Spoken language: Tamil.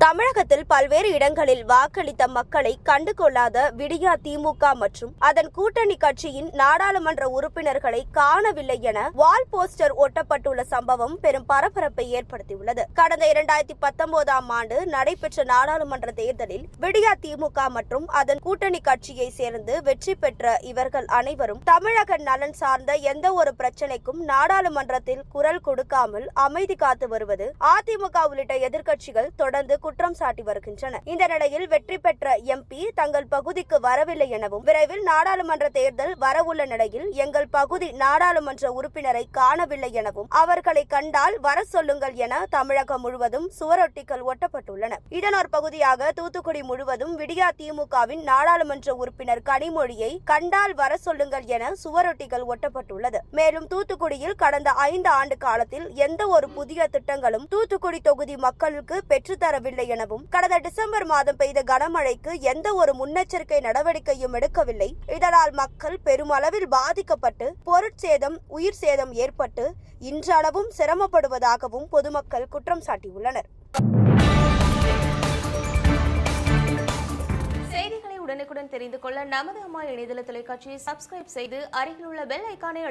தமிழகத்தில் பல்வேறு இடங்களில் வாக்களித்த மக்களை கண்டுகொள்ளாத விடியா திமுக மற்றும் அதன் கூட்டணி கட்சியின் நாடாளுமன்ற உறுப்பினர்களை காணவில்லை என வால் போஸ்டர் ஒட்டப்பட்டுள்ள சம்பவம் பெரும் பரபரப்பை ஏற்படுத்தியுள்ளது. கடந்த இரண்டாயிரத்தி பத்தொன்பதாம் ஆண்டு நடைபெற்ற நாடாளுமன்ற தேர்தலில் விடியா திமுக மற்றும் அதன் கூட்டணி கட்சியை சேர்ந்து வெற்றி பெற்ற இவர்கள் அனைவரும் தமிழக நலன் சார்ந்த எந்த ஒரு பிரச்சனைக்கும் நாடாளுமன்றத்தில் குரல் கொடுக்காமல் அமைதி காத்து வருவது அதிமுக உள்ளிட்ட எதிர்க்கட்சிகள் தொடர்ந்து குற்றம் சாட்டி வருகின்றன இந்த நிலையில் வெற்றி பெற்ற எம்பி தங்கள் பகுதிக்கு வரவில்லை எனவும் விரைவில் நாடாளுமன்ற தேர்தல் வரவுள்ள நிலையில் எங்கள் பகுதி நாடாளுமன்ற உறுப்பினரை காணவில்லை எனவும் அவர்களை கண்டால் வர சொல்லுங்கள் என தமிழகம் முழுவதும் சுவரொட்டிகள் ஒட்டப்பட்டுள்ளன. இதன் ஒரு பகுதியாக தூத்துக்குடி முழுவதும் விடியா திமுகவின் நாடாளுமன்ற உறுப்பினர் கனிமொழியை கண்டால் வர சொல்லுங்கள் என சுவரொட்டிகள் ஒட்டப்பட்டுள்ளது. மேலும் தூத்துக்குடியில் கடந்த ஐந்து ஆண்டு காலத்தில் எந்த ஒரு புதிய திட்டங்களும் தூத்துக்குடி தொகுதி மக்களுக்கு பெற்றுத்தரவில்லை எனவும் கடந்த டிசம்பர் மாதம் பெய்த கனமழைக்கு எந்த ஒரு முன்னெச்சரிக்கை நடவடிக்கையும் எடுக்கவில்லை. இதனால் மக்கள் பெருமளவில் பாதிக்கப்பட்டு பொருட்சேதம் உயிர் சேதம் ஏற்பட்டு இன்றளவும் சிரமப்படுவதாகவும் பொதுமக்கள் குற்றம் சாட்டியுள்ளனர். செய்திகளை உடனுக்குடன் தெரிந்து கொள்ள நமது அம்மா இணையதள தொலைக்காட்சியை சப்ஸ்கிரைப் செய்து அருகில் உள்ள பெல் ஐக்கானை